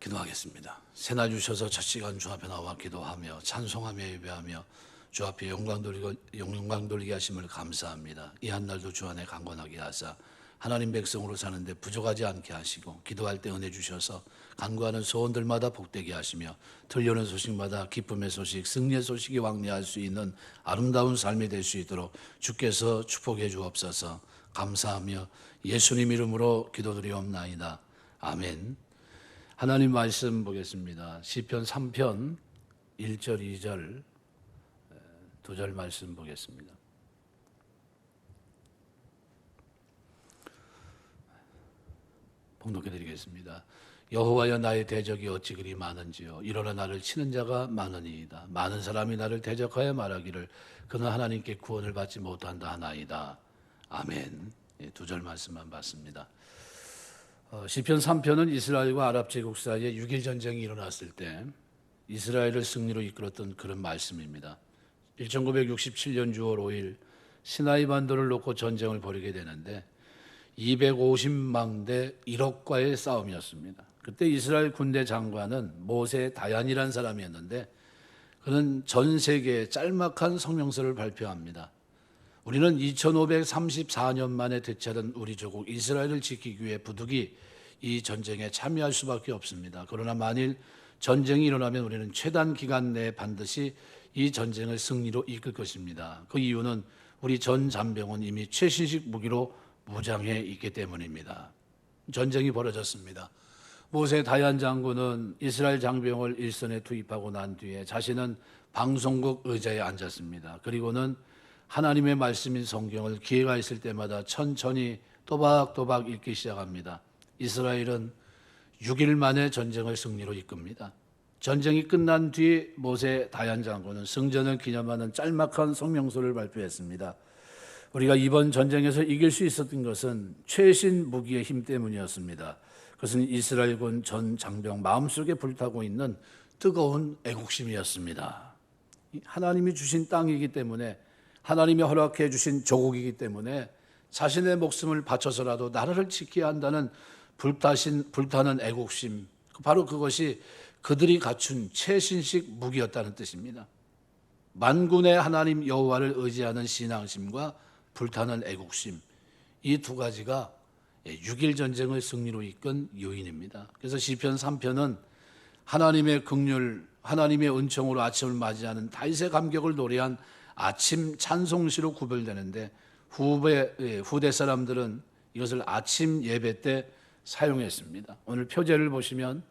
기도하겠습니다. 새날 주셔서 첫 시간 주 앞에 나와 기도하며 찬송하며 예배하며 주 앞에 영광 돌리고 영광 돌리게 하심을 감사합니다. 이 한 날도 주 안에 강건하게 하사 하나님 백성으로 사는데 부족하지 않게 하시고 기도할 때 은혜 주셔서 간구하는 소원들마다 복되게 하시며 들려오는 소식마다 기쁨의 소식, 승리의 소식이 왕래할 수 있는 아름다운 삶이 될 수 있도록 주께서 축복해 주옵소서. 감사하며 예수님 이름으로 기도드리옵나이다. 아멘. 하나님 말씀 보겠습니다. 시편 3편 1절 2절 두 절 말씀 보겠습니다. 봉독해 드리겠습니다. 여호와여 나의 대적이 어찌 그리 많은지요 일어나 나를 치는 자가 많으니이다. 많은 사람이 나를 대적하여 말하기를 그는 하나님께 구원을 받지 못한다 하나이다. 아멘. 예, 두절 말씀만 봤습니다. 어, 시편 3편은 이스라엘과 아랍 제국 사이에 6일 전쟁이 일어났을 때 이스라엘을 승리로 이끌었던 그런 말씀입니다. 1967년 6월 5일 시나이 반도를 놓고 전쟁을 벌이게 되는데 250만 대 1억과의 싸움이었습니다. 그때 이스라엘 군대 장관은 모세 다얀이라는 사람이었는데 그는 전 세계에 짤막한 성명서를 발표합니다. 우리는 2534년 만에 되찾은 우리 조국 이스라엘을 지키기 위해 부득이 이 전쟁에 참여할 수밖에 없습니다. 그러나 만일 전쟁이 일어나면 우리는 최단 기간 내에 반드시 이 전쟁을 승리로 이끌 것입니다. 그 이유는 우리 전 잔병은 이미 최신식 무기로 무장해 있기 때문입니다. 전쟁이 벌어졌습니다. 모세 다얀 장군은 이스라엘 장병을 일선에 투입하고 난 뒤에 자신은 방송국 의자에 앉았습니다. 그리고는 하나님의 말씀인 성경을 기회가 있을 때마다 천천히 또박또박 읽기 시작합니다. 이스라엘은 6일 만에 전쟁을 승리로 이끕니다. 전쟁이 끝난 뒤 모세 다얀 장군은 승전을 기념하는 짤막한 성명서를 발표했습니다. 우리가 이번 전쟁에서 이길 수 있었던 것은 최신 무기의 힘 때문이었습니다. 그것은 이스라엘군 전 장병 마음속에 불타고 있는 뜨거운 애국심이었습니다. 하나님이 주신 땅이기 때문에 하나님이 허락해 주신 조국이기 때문에 자신의 목숨을 바쳐서라도 나라를 지켜야 한다는 불타신 불타는 애국심 바로 그것이 그들이 갖춘 최신식 무기였다는 뜻입니다. 만군의 하나님 여호와를 의지하는 신앙심과 불타는 애국심 이 두 가지가 6일 전쟁을 승리로 이끈 요인입니다. 그래서 시편 3편은 하나님의 긍휼, 하나님의 은총으로 아침을 맞이하는 다윗의 감격을 노래한 아침 찬송시로 구별되는데 후배 예, 후대 사람들은 이것을 아침 예배 때 사용했습니다. 오늘 표제를 보시면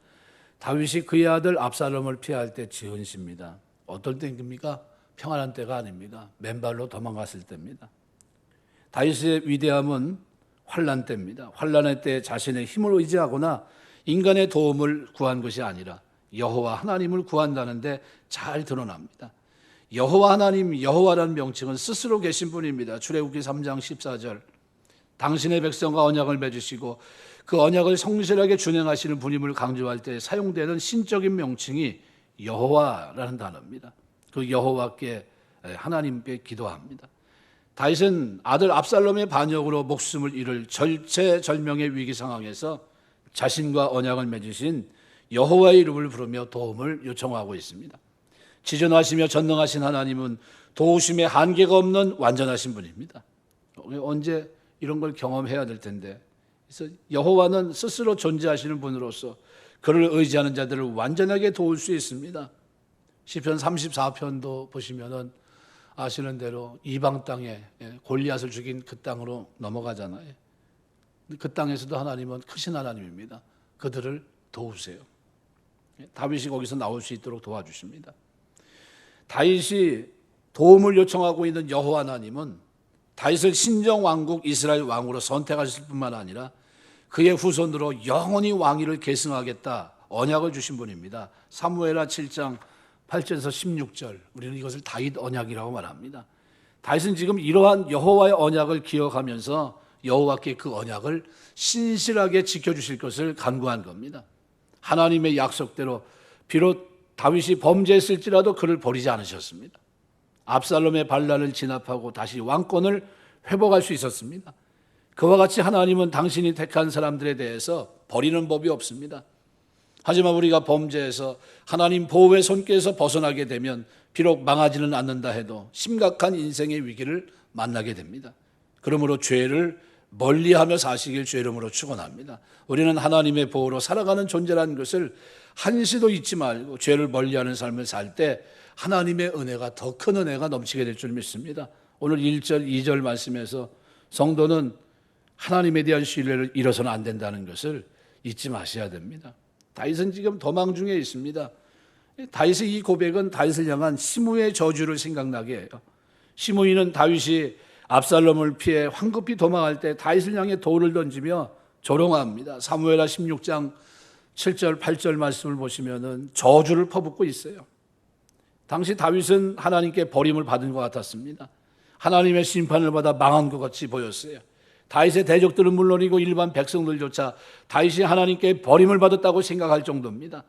다윗이 그의 아들 압살롬을 피할 때 지은 시입니다. 어떨 때입니까? 평안한 때가 아닙니다. 맨발로 도망갔을 때입니다. 다윗의 위대함은 환란 때입니다. 환란의 때 자신의 힘을 의지하거나 인간의 도움을 구한 것이 아니라 여호와 하나님을 구한다는데 잘 드러납니다. 여호와 하나님 여호와라는 명칭은 스스로 계신 분입니다. 출애굽기 3장 14절 당신의 백성과 언약을 맺으시고 그 언약을 성실하게 준행하시는 분임을 강조할 때 사용되는 신적인 명칭이 여호와라는 단어입니다. 그 여호와께 하나님께 기도합니다. 다윗은 아들 압살롬의 반역으로 목숨을 잃을 절체절명의 위기 상황에서 자신과 언약을 맺으신 여호와의 이름을 부르며 도움을 요청하고 있습니다. 지존하시며 전능하신 하나님은 도우심의 한계가 없는 완전하신 분입니다. 언제 이런 걸 경험해야 될 텐데. 그래서 여호와는 스스로 존재하시는 분으로서 그를 의지하는 자들을 완전하게 도울 수 있습니다. 시편 34편도 보시면은 아시는 대로 이방 땅에 예, 골리앗을 죽인 그 땅으로 넘어가잖아요. 그 땅에서도 하나님은 크신 하나님입니다. 그들을 도우세요. 예, 다윗이 거기서 나올 수 있도록 도와주십니다. 다윗이 도움을 요청하고 있는 여호와 하나님은 다윗을 신정 왕국 이스라엘 왕으로 선택하실 뿐만 아니라 그의 후손으로 영원히 왕위를 계승하겠다 언약을 주신 분입니다. 사무엘하 7장 8절에서 16절 우리는 이것을 다윗 언약이라고 말합니다. 다윗은 지금 이러한 여호와의 언약을 기억하면서 여호와께 그 언약을 신실하게 지켜주실 것을 간구한 겁니다. 하나님의 약속대로 비록 다윗이 범죄했을지라도 그를 버리지 않으셨습니다. 압살롬의 반란을 진압하고 다시 왕권을 회복할 수 있었습니다. 그와 같이 하나님은 당신이 택한 사람들에 대해서 버리는 법이 없습니다. 하지만 우리가 범죄에서 하나님 보호의 손길에서 벗어나게 되면 비록 망하지는 않는다 해도 심각한 인생의 위기를 만나게 됩니다. 그러므로 죄를 멀리하며 사시길 주 이름으로 축원합니다. 우리는 하나님의 보호로 살아가는 존재라는 것을 한시도 잊지 말고 죄를 멀리하는 삶을 살 때 하나님의 은혜가 더 큰 은혜가 넘치게 될 줄 믿습니다. 오늘 1절, 2절 말씀에서 성도는 하나님에 대한 신뢰를 잃어서는 안 된다는 것을 잊지 마셔야 됩니다. 다윗은 지금 도망 중에 있습니다. 다윗의 이 고백은 다윗을 향한 시므의 저주를 생각나게 해요. 시므이는 다윗이 압살롬을 피해 황급히 도망할 때 다윗을 향해 돌을 던지며 조롱합니다. 사무엘하 16장 7절 8절 말씀을 보시면은 저주를 퍼붓고 있어요. 당시 다윗은 하나님께 버림을 받은 것 같았습니다. 하나님의 심판을 받아 망한 것 같이 보였어요. 다윗의 대적들은 물론이고 일반 백성들조차 다윗이 하나님께 버림을 받았다고 생각할 정도입니다.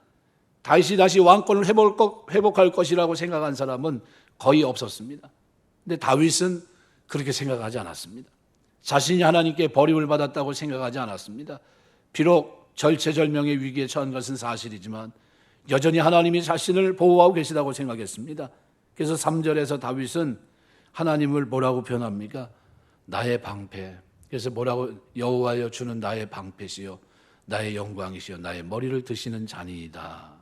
다윗이 다시 왕권을 회복할 것이라고 생각한 사람은 거의 없었습니다. 근데 다윗은 그렇게 생각하지 않았습니다. 자신이 하나님께 버림을 받았다고 생각하지 않았습니다. 비록 절체절명의 위기에 처한 것은 사실이지만 여전히 하나님이 자신을 보호하고 계시다고 생각했습니다. 그래서 3절에서 다윗은 하나님을 뭐라고 표현합니까? 나의 방패. 그래서 뭐라고 여호와여 주는 나의 방패시요 나의 영광이시요 나의 머리를 드시는 자니이다.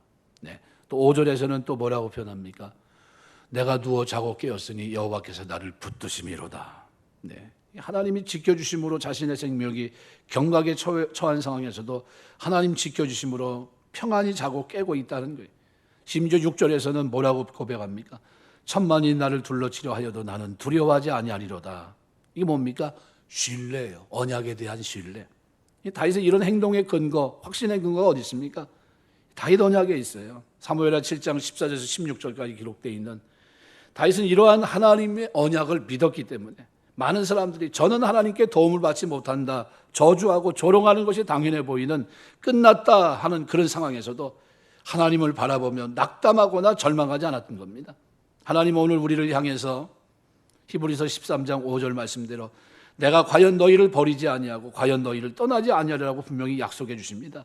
네. 또 5절에서는 또 뭐라고 표현합니까? 내가 누워 자고 깨었으니 여호와께서 나를 붙드심이로다. 네. 하나님이 지켜주심으로 자신의 생명이 경각에 처한 상황에서도 하나님 지켜주심으로 평안히 자고 깨고 있다는 거예요. 심지어 6절에서는 뭐라고 고백합니까? 천만이 나를 둘러치려 하여도 나는 두려워하지 아니하리로다. 이게 뭡니까? 신뢰예요. 언약에 대한 신뢰. 다윗의 이런 행동의 근거, 확신의 근거가 어디 있습니까? 다윗 언약에 있어요. 사무엘하 7장 14절에서 16절까지 기록되어 있는 다윗은 이러한 하나님의 언약을 믿었기 때문에 많은 사람들이 저는 하나님께 도움을 받지 못한다. 저주하고 조롱하는 것이 당연해 보이는 끝났다 하는 그런 상황에서도 하나님을 바라보며 낙담하거나 절망하지 않았던 겁니다. 하나님은 오늘 우리를 향해서 히브리서 13장 5절 말씀대로 내가 과연 너희를 버리지 아니하고 과연 너희를 떠나지 아니하리라고 분명히 약속해 주십니다.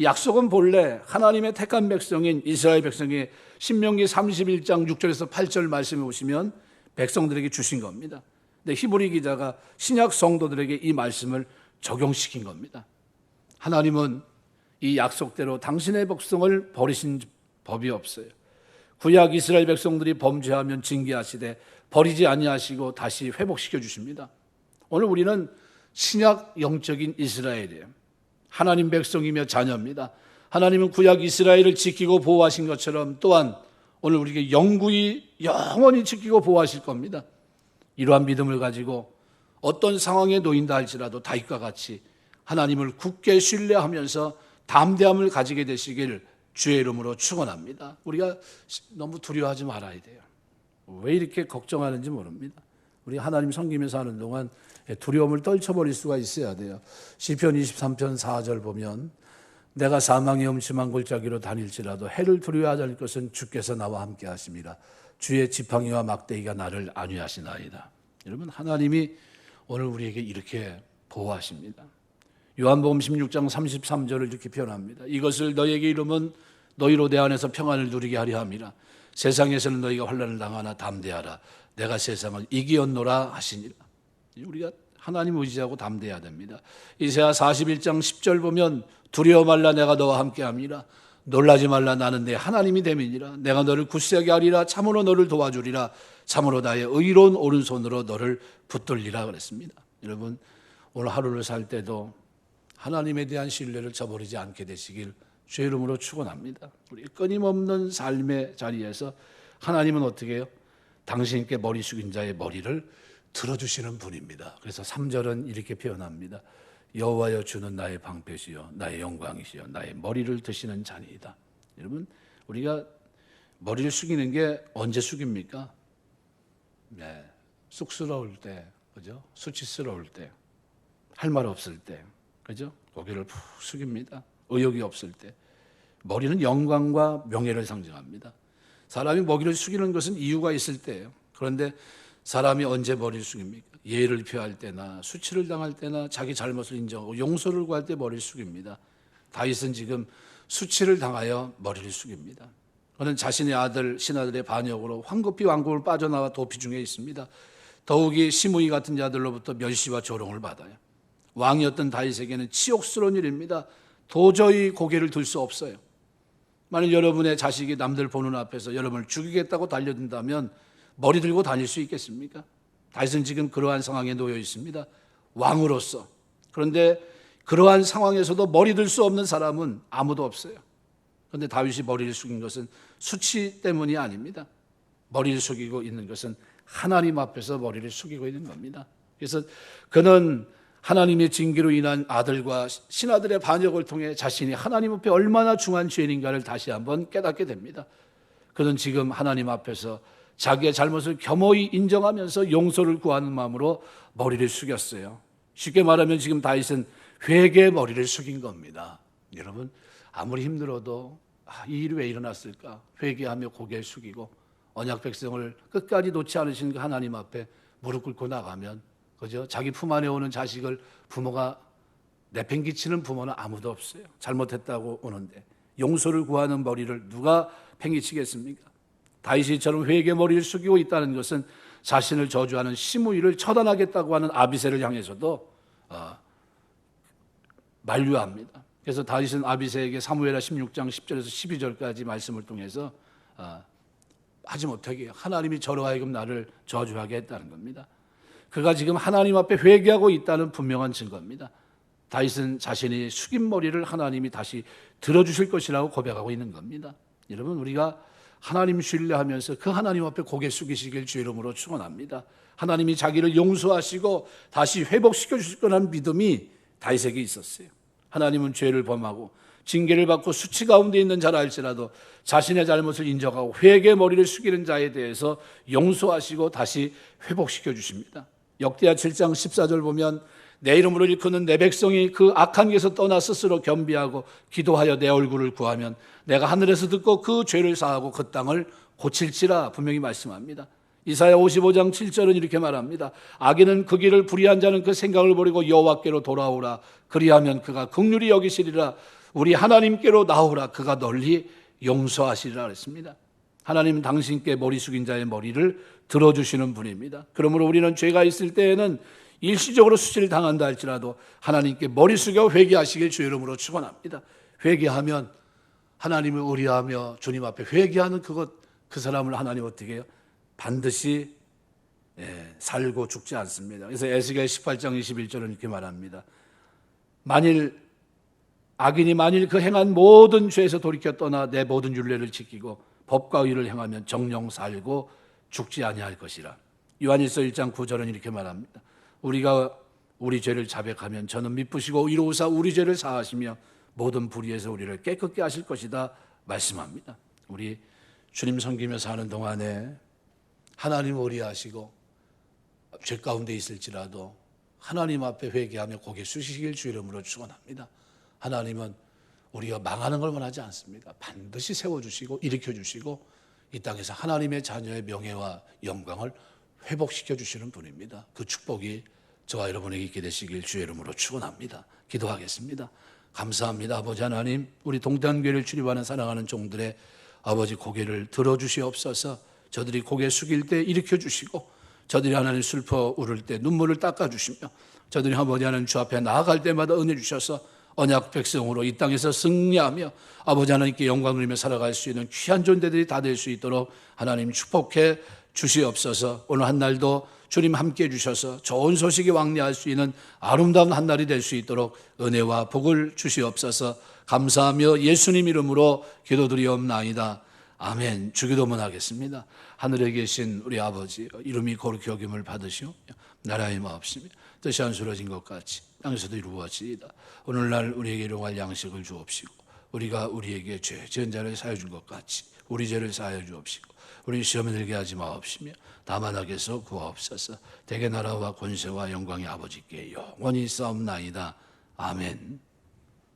약속은 본래 하나님의 택한 백성인 이스라엘 백성의 신명기 31장 6절에서 8절 말씀에 보시면 백성들에게 주신 겁니다. 근데 히브리 기자가 신약 성도들에게 이 말씀을 적용시킨 겁니다. 하나님은 이 약속대로 당신의 백성을 버리신 법이 없어요. 구약 이스라엘 백성들이 범죄하면 징계하시되 버리지 아니하시고 다시 회복시켜 주십니다. 오늘 우리는 신약 영적인 이스라엘이에요. 하나님 백성이며 자녀입니다. 하나님은 구약 이스라엘을 지키고 보호하신 것처럼 또한 오늘 우리에게 영구히 영원히 지키고 보호하실 겁니다. 이러한 믿음을 가지고 어떤 상황에 놓인다 할지라도 다윗과 같이 하나님을 굳게 신뢰하면서 담대함을 가지게 되시길 주의 이름으로 축원합니다. 우리가 너무 두려워하지 말아야 돼요. 왜 이렇게 걱정하는지 모릅니다. 우리 하나님 섬기면서 하는 동안 두려움을 떨쳐버릴 수가 있어야 돼요. 시편 23편 4절 보면 내가 사망의 엄침한 골짜기로 다닐지라도 해를 두려워하지 않을 것은 주께서 나와 함께 하십니다. 주의 지팡이와 막대기가 나를 안위하시나이다. 여러분 하나님이 오늘 우리에게 이렇게 보호하십니다. 요한복음 16장 33절을 이렇게 표현합니다. 이것을 너에게 이름은 너희로 내 안에서 평안을 누리게 하려 함이라. 세상에서는 너희가 환난을 당하나 담대하라. 내가 세상을 이기었노라 하시니라. 우리가 하나님 의지하고 담대해야 됩니다. 이세야 41장 10절 보면 두려워 말라 내가 너와 함께 함이라. 놀라지 말라 나는 내 하나님이 됨이니라. 내가 너를 굳세게 하리라. 참으로 너를 도와주리라. 참으로 나의 의로운 오른손으로 너를 붙들리라 그랬습니다. 여러분 오늘 하루를 살 때도 하나님에 대한 신뢰를 저버리지 않게 되시길 주의 이름으로 축원합니다. 우리 끊임없는 삶의 자리에서 하나님은 어떻게 해요? 당신께 머리 숙인 자의 머리를 들어주시는 분입니다. 그래서 3절은 이렇게 표현합니다. 여호와여 주는 나의 방패시요 나의 영광이시요 나의 머리를 드시는 자니이다. 여러분 우리가 머리를 숙이는 게 언제 숙입니까? 네, 쑥스러울 때, 그죠? 수치스러울 때, 할 말 없을 때, 그죠? 고개를 푹 숙입니다. 의욕이 없을 때, 머리는 영광과 명예를 상징합니다. 사람이 머리를 숙이는 것은 이유가 있을 때예요. 그런데 사람이 언제 머리를 숙입니까? 예를 표할 때나 수치를 당할 때나 자기 잘못을 인정하고 용서를 구할 때 머리를 숙입니다. 다윗은 지금 수치를 당하여 머리를 숙입니다. 그는 자신의 아들 신하들의 반역으로 황급히 왕궁을 빠져나와 도피 중에 있습니다. 더욱이 시므이 같은 자들로부터 멸시와 조롱을 받아요. 왕이었던 다윗에게는 치욕스러운 일입니다. 도저히 고개를 들 수 없어요. 만일 여러분의 자식이 남들 보는 앞에서 여러분을 죽이겠다고 달려든다면 머리 들고 다닐 수 있겠습니까? 다윗은 지금 그러한 상황에 놓여 있습니다. 왕으로서. 그런데 그러한 상황에서도 머리 들 수 없는 사람은 아무도 없어요. 그런데 다윗이 머리를 숙인 것은 수치 때문이 아닙니다. 머리를 숙이고 있는 것은 하나님 앞에서 머리를 숙이고 있는 겁니다. 그래서 그는 하나님의 징계로 인한 아들과 신하들의 반역을 통해 자신이 하나님 앞에 얼마나 중한 죄인인가를 다시 한번 깨닫게 됩니다. 그는 지금 하나님 앞에서 자기의 잘못을 겸허히 인정하면서 용서를 구하는 마음으로 머리를 숙였어요. 쉽게 말하면 지금 다윗은 회개의 머리를 숙인 겁니다. 여러분 아무리 힘들어도 아, 이 일이 왜 일어났을까 회개하며 고개를 숙이고 언약 백성을 끝까지 놓지 않으신 그 하나님 앞에 무릎 꿇고 나가면 그죠? 자기 품 안에 오는 자식을 부모가 내팽기치는 부모는 아무도 없어요. 잘못했다고 오는데 용서를 구하는 머리를 누가 팽개치겠습니까? 다윗이처럼 회개 머리를 숙이고 있다는 것은 자신을 저주하는 시므이를 처단하겠다고 하는 아비세를 향해서도 어, 만류합니다. 그래서 다윗은 아비세에게 사무엘하 16장 10절에서 12절까지 말씀을 통해서 어, 하지 못하게 하나님이 저로 하여금 나를 저주하게 했다는 겁니다. 그가 지금 하나님 앞에 회개하고 있다는 분명한 증거입니다. 다윗은 자신이 숙인 머리를 하나님이 다시 들어주실 것이라고 고백하고 있는 겁니다. 여러분 우리가 하나님 신뢰하면서 그 하나님 앞에 고개 숙이시길 주 이름으로 축원합니다. 하나님이 자기를 용서하시고 다시 회복시켜 주실 거라는 믿음이 다윗에게 있었어요. 하나님은 죄를 범하고 징계를 받고 수치 가운데 있는 자라 할지라도 자신의 잘못을 인정하고 회개 머리를 숙이는 자에 대해서 용서하시고 다시 회복시켜 주십니다. 역대하 7장 14절 보면 내 이름으로 일컫는 내 백성이 그 악한 길에서 떠나 스스로 겸비하고 기도하여 내 얼굴을 구하면 내가 하늘에서 듣고 그 죄를 사하고 그 땅을 고칠지라 분명히 말씀합니다. 이사야 55장 7절은 이렇게 말합니다. 악인은 그 길을 불의한 자는 그 생각을 버리고 여호와께로 돌아오라. 그리하면 그가 극률이 여기시리라. 우리 하나님께로 나오라. 그가 널리 용서하시리라 그랬습니다. 하나님은 당신께 머리 숙인 자의 머리를 들어주시는 분입니다. 그러므로 우리는 죄가 있을 때에는 일시적으로 수치를 당한다 할지라도 하나님께 머리 숙여 회개하시길 주 이름으로 축원합니다. 회개하면 하나님을 의리하며 주님 앞에 회개하는 그것 그 사람을 하나님 어떻게 해요? 반드시 예, 살고 죽지 않습니다. 그래서 에스겔 18장 21절은 이렇게 말합니다. 만일 악인이 만일 그 행한 모든 죄에서 돌이켜 떠나 내 모든 율례를 지키고 법과 의를 행하면 정령 살고 죽지 아니할 것이라. 요한일서 1장 9절은 이렇게 말합니다. 우리가 우리 죄를 자백하면 저는 미쁘시고 이로우사 우리 죄를 사하시며 모든 불의에서 우리를 깨끗게 하실 것이다 말씀합니다. 우리 주님 섬기며 사는 동안에 하나님 의리하시고 죄 가운데 있을지라도 하나님 앞에 회개하며 고개 숙이실 주 이름으로 축원합니다. 하나님은 우리가 망하는 걸 원하지 않습니다. 반드시 세워주시고 일으켜주시고 이 땅에서 하나님의 자녀의 명예와 영광을 회복시켜 주시는 분입니다. 그 축복이 저와 여러분에게 있게 되시길 주의 이름으로 축원합니다. 기도하겠습니다. 감사합니다. 아버지 하나님, 우리 동탄교회를 출입하는 사랑하는 종들의 아버지 고개를 들어 주시옵소서. 저들이 고개 숙일 때 일으켜 주시고 저들이 하나님 슬퍼 울을 때 눈물을 닦아 주시며 저들이 아버지 하나님 주 앞에 나아갈 때마다 은혜 주셔서 언약 백성으로 이 땅에서 승리하며 아버지 하나님께 영광 누리며 살아갈 수 있는 귀한 존재들이 다 될 수 있도록 하나님 축복해 주시옵소서 오늘 한 날도 주님 함께 해 주셔서 좋은 소식이 왕래할 수 있는 아름다운 한 날이 될 수 있도록 은혜와 복을 주시옵소서 감사하며 예수님 이름으로 기도드리옵나이다. 아멘. 주기도문 하겠습니다. 하늘에 계신 우리 아버지 이름이 거룩히 여김을 받으시오. 나라의 마옵시며 뜻이 안수러진 것 같이 땅에서도 이루어지이다. 오늘날 우리에게 일용할 양식을 주옵시고 우리가 우리에게 죄 지은 자를 사여 준 것 같이 우리 죄를 사여 주옵시고 우리 시험에 들게 하지 마옵시며 다만 악에서 구하옵소서 대개 나라와 권세와 영광의 아버지께 영원히 싸움나이다. 아멘.